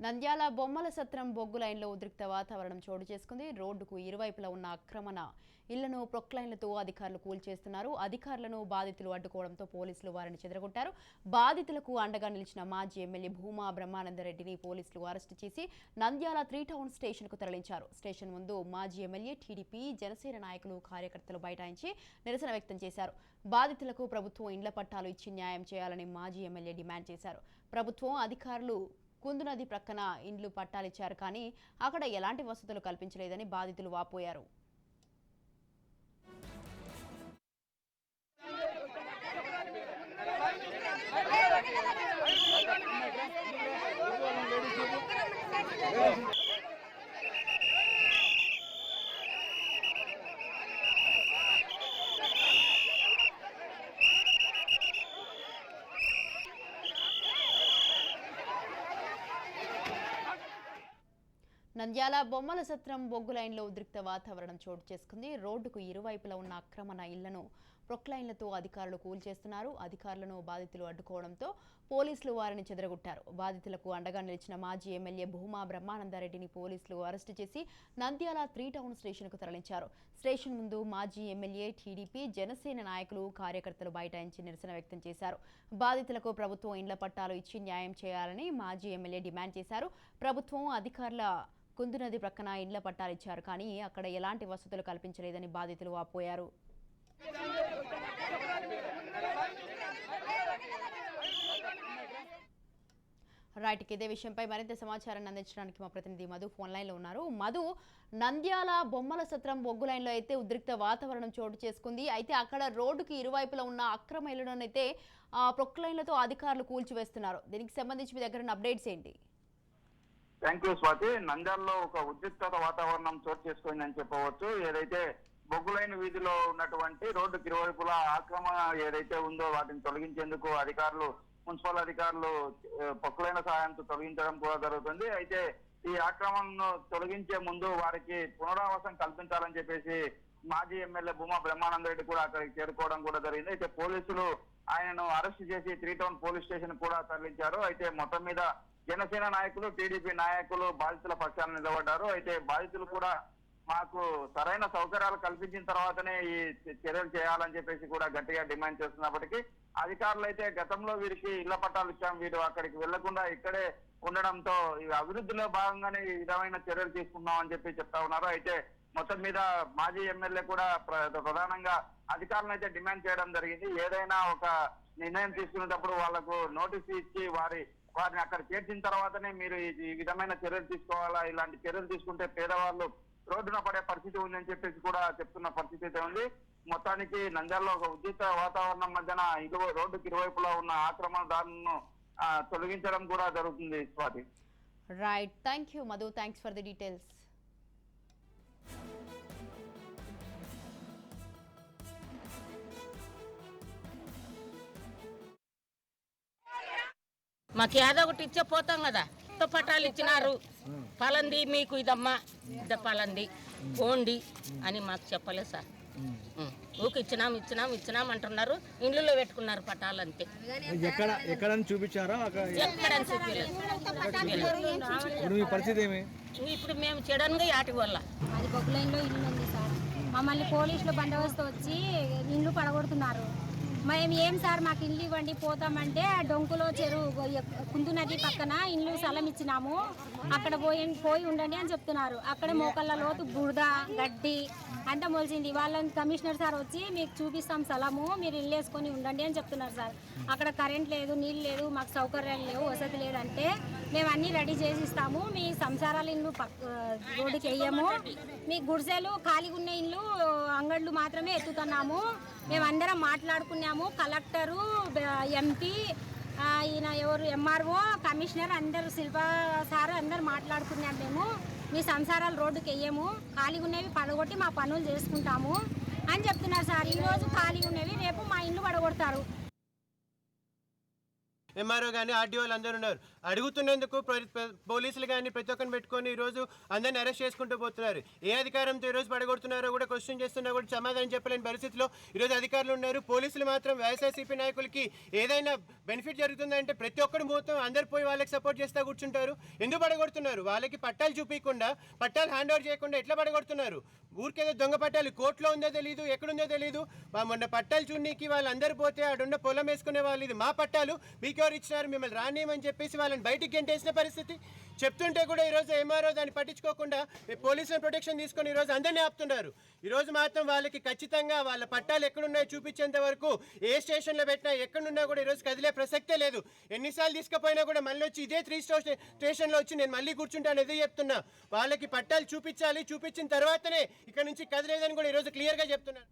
నంద్యాల బొమ్మల సత్రం బొగ్గు లైన్లో ఉద్రిక్త వాతావరణం చోటు చేసుకుంది. రోడ్డుకు ఇరువైపులా ఉన్న ఆక్రమణ ఇళ్ళను ప్రొక్లైన్లతో అధికారులు కూల్చేస్తున్నారు. అధికారులను బాధితులు అడ్డుకోవడంతో పోలీసులు వారిని చెదరగొట్టారు. బాధితులకు అండగా నిలిచిన మాజీ ఎమ్మెల్యే భూమా బ్రహ్మానందరెడ్డిని పోలీసులు అరెస్టు చేసి నంద్యాల త్రీ టౌన్ స్టేషన్కు తరలించారు. స్టేషన్ ముందు మాజీ ఎమ్మెల్యే టీడీపీ జనసేన నాయకులు కార్యకర్తలు బైఠాయించి నిరసన వ్యక్తం చేశారు. బాధితులకు ప్రభుత్వం ఇండ్ల పట్టాలు ఇచ్చి న్యాయం చేయాలని మాజీ ఎమ్మెల్యే డిమాండ్ చేశారు. ప్రభుత్వం అధికారులు కుందు నది ప్రక్కన ఇండ్లు పట్టాలిచ్చారు కానీ అక్కడ ఎలాంటి వసతులు కల్పించలేదని బాధితులు వాపోయారు. నంద్యాల బొమ్మల సత్రం బొగ్గు లైన్లో ఉద్రిక్త వాతావరణం చోటు చేసుకుంది. రోడ్డుకు ఇరువైపులా ఉన్న అక్రమణ ఇళ్ళను ప్రొక్లైన్లతో అధికారులు కూల్చేస్తున్నారు. అధికారులను బాధితులు అడ్డుకోవడంతో పోలీసులు వారిని చెదరగొట్టారు. బాధితులకు అండగా నిలిచిన మాజీ ఎమ్మెల్యే భూమా బ్రహ్మానందారెడ్డిని పోలీసులు అరెస్టు చేసి నంద్యాల త్రీ టౌన్ స్టేషన్కు తరలించారు. స్టేషన్ ముందు మాజీ ఎమ్మెల్యే టీడీపీ జనసేన నాయకులు కార్యకర్తలు బైఠాయించి నిరసన వ్యక్తం చేశారు. బాధితులకు ప్రభుత్వం ఇండ్ల పట్టాలు ఇచ్చి న్యాయం చేయాలని మాజీ ఎమ్మెల్యే డిమాండ్ చేశారు. ప్రభుత్వం అధికారుల కుందు నది ప్రక్కన ఇండ్ల పట్టాలిచ్చారు కానీ అక్కడ ఎలాంటి వసతులు కల్పించలేదని బాధితులు వాపోయారు. రైట్ ఇదే విషయంపై మరింత సమాచారాన్ని అందించడానికి మా ప్రతినిధి మధు ఫోన్ లైన్లో ఉన్నారు. మధు నంద్యాల బొమ్మల సత్రం బొగ్గు లైన్లో అయితే ఉద్రిక్త వాతావరణం చోటు చేసుకుంది. అయితే అక్కడ రోడ్డుకి ఇరువైపులా ఉన్న అక్రమ ఇళ్ళనైతే ప్రొక్లైన్లతో అధికారులు కూల్చివేస్తున్నారు. దీనికి సంబంధించి మీ దగ్గర ఉన్న అప్డేట్స్ ఏంటి? థ్యాంక్ యూ స్వాతి నంద్యాలలో ఒక ఉద్రిక్తత వాతావరణం చోటు చేసుకుందని చెప్పవచ్చు. ఏదైతే బొగ్గులైన వీధిలో ఉన్నటువంటి రోడ్డు ఇరువైపులా ఆక్రమణ ఏదైతే ఉందో వాటిని తొలగించేందుకు అధికారులు మున్సిపల్ అధికారులు పక్కులైన పొక్కులైన సహాయంతో తొలగించడం కూడా జరుగుతుంది. అయితే ఈ ఆక్రమణను తొలగించే ముందు వారికి పునరావాసం కల్పించాలని చెప్పేసి మాజీ ఎమ్మెల్యే భూమా బ్రహ్మానంద రెడ్డి కూడా అక్కడికి చేరుకోవడం కూడా జరిగింది. అయితే పోలీసులు ఆయనను అరెస్ట్ చేసి త్రీ టౌన్ పోలీస్ స్టేషన్ కూడా తరలించారు. అయితే మొత్తం మీద జనసేన నాయకులు టీడీపీ నాయకులు బాధితుల పక్షాలు నిలబడ్డారు. అయితే బాధితులు కూడా మాకు సరైన సౌకర్యాలు కల్పించిన తర్వాతనే ఈ చర్యలు చేయాలని చెప్పేసి కూడా గట్టిగా డిమాండ్ చేస్తున్నప్పటికీ అధికారులు అయితే గతంలో వీరికి ఇళ్ళ పట్టాలు ఇచ్చాం. వీరు అక్కడికి వెళ్ళకుండా ఇక్కడే ఉండడంతో అభివృద్ధిలో భాగంగానే ఈ విధమైన చర్యలు తీసుకున్నాం అని చెప్పి చెప్తా ఉన్నారు. అయితే మొత్తం మీద మాజీ ఎమ్మెల్యే కూడా ప్ర- ప్రధానంగా అధికారులను అయితే డిమాండ్ చేయడం జరిగింది. ఏదైనా ఒక నిర్ణయం తీసుకునేటప్పుడు వాళ్ళకు నోటీస్ ఇచ్చి వారి వారిని అక్కడ చేర్చిన తర్వాతనే మీరు ఈ విధమైన చర్యలు తీసుకోవాలా? ఇలాంటి చర్యలు తీసుకుంటే పేదవాళ్ళు రోడ్డున పడే పరిస్థితి ఉందని చెప్పేసి కూడా చెప్తున్న పరిస్థితి అయితే ఉంది. మొత్తానికి నంద్యాలలో ఒక ఉద్యుత వాతావరణం మధ్యన ఇరు రోడ్డుకి ఇరువైపులా ఉన్న ఆక్రమణదారులను ఆ, తొలగించడం కూడా జరుగుతుంది Swathi. Right thank you Madhu thanks for the details మాకు ఏదో ఒకటి ఇచ్చే పోతాం కదా. తో పట్టాలు ఇచ్చినారు. పలంది మీకు ఇదమ్మా. ఇద పలంది. పోండి అని మాకు చెప్పలేదు సార్. ఊకి ఇచ్చినాం ఇచ్చినాం ఇచ్చినాం అంటున్నారు. ఇండ్లలో పెట్టుకున్నారు పట్టాలు అంతే ఎక్కడ ఎక్కడని చూపించారా? అక్కడ ఎక్కడ చూపించలేదు. ఇప్పుడు మీ పరిస్థితి ఏమి? ఇప్పుడు మేము చెడన్గా యాటి వల్ల అది బొగ్గు లైన్లో ఇల్లు ఉంది సార్. మమ్మల్ని పోలీసులు బందోబస్తు వచ్చి ఇల్లు పడగొడుతున్నారు. మేము ఏం సార్ మాకు ఇల్లు ఇవ్వండి పోతామంటే డొంకులో చెరువు కుందు నది పక్కన ఇల్లు స్థలం ఇచ్చినాము. అక్కడ పోయి పోయి ఉండండి అని చెప్తున్నారు. అక్కడ మోకళ్ళ లోతు బురద గడ్డి అంతా మొలిచింది వాళ్ళని కమిషనర్ సార్ వచ్చి మీకు చూపిస్తాం స్థలము మీరు ఇల్లు వేసుకొని ఉండండి అని చెప్తున్నారు సార్. అక్కడ కరెంట్ లేదు నీళ్ళు లేదు మాకు సౌకర్యాలు లేవు వసతి లేదంటే మేము అన్నీ రెడీ చేసి ఇస్తాము. మీ సంసారాల ఇల్లు పక్ రోడ్డుకి వేయము. మీ గుడిసెలు ఖాళీగా ఉన్న ఇల్లు అంగళ్ళు మాత్రమే ఎత్తుతున్నాము. మేమందరం మాట్లాడుకున్నాము. కలెక్టరు ఎంపీ ఈయన ఎవరు ఎంఆర్ఓ కమిషనర్ అందరు శిల్ప సార్ అందరు మాట్లాడుకున్నాం మేము. మీ సంసారాలు రోడ్డుకి వెయ్యము ఖాళీగా ఉన్నవి పడగొట్టి మా పనులు చేసుకుంటాము అని చెప్తున్నారు సార్. ఈరోజు ఖాళీగా ఉన్నవి రేపు మా ఇల్లు పడగొడతారు. ఎంఆర్ఓ కానీ ఆర్డీఓలు అందరూ ఉన్నారు. అడుగుతున్నందుకు పోలీసులు కానీ ప్రతి ఒక్కరిని పెట్టుకొని ఈరోజు అందరిని అరెస్ట్ చేసుకుంటూ పోతున్నారు. ఏ అధికారంతో ఈరోజు పడగొడుతున్నారో కూడా క్వశ్చన్ చేస్తున్నా కూడా సమాధానం చెప్పలేని పరిస్థితిలో ఈరోజు అధికారులు ఉన్నారు. పోలీసులు మాత్రం వైఎస్ఆర్సీపీ నాయకులకి ఏదైనా బెనిఫిట్ జరుగుతుందంటే ప్రతి ఒక్కరు మొత్తం అందరు పోయి వాళ్ళకి సపోర్ట్ చేస్తా కూర్చుంటారు. ఎందుకు పడగొడుతున్నారు? వాళ్ళకి పట్టాలు చూపించకుండా పట్టాలు హ్యాండ్ ఓవర్ చేయకుండా ఎట్లా పడగొడుతున్నారు? ఊరికేదో దొంగ పట్టాలు కోర్టులో ఉందో తెలియదు ఎక్కడుందో తెలియదు మా మొన్న పట్టాలు చూడనీకి వాళ్ళందరూ పోతే ఆడున్న పొలం వేసుకునే వాళ్ళు ఇది మా పట్టాలు. మీకెవరు ఇచ్చినారు? మిమ్మల్ని రానియమని చెప్పేసి వాళ్ళని బయటికి గెంటేసిన పరిస్థితి. చెప్తుంటే కూడా ఈరోజు ఎంఆర్ఓ దాన్ని పట్టించుకోకుండా పోలీసులను ప్రొటెక్షన్ తీసుకొని ఈరోజు అందరినీ ఆపుతున్నారు. ఈరోజు మాత్రం వాళ్ళకి ఖచ్చితంగా వాళ్ళ పట్టాలు ఎక్కడున్నాయో చూపించేంత వరకు ఏ స్టేషన్లో పెట్టినా ఎక్కడున్నా కూడా ఈరోజు కదిలే ప్రసక్తే లేదు. ఎన్నిసార్లు తీసుకుపోయినా కూడా మళ్ళీ వచ్చి ఇదే త్రీ స్టేషన్ స్టేషన్లో వచ్చి నేను మళ్ళీ కూర్చుంటాను ఎదురు చెప్తున్నా. వాళ్ళకి పట్టాలు చూపించాలి. చూపించిన తర్వాతనే ఇక్కడ నుంచి కదలేదని కూడా ఈరోజు క్లియర్గా చెప్తున్నాను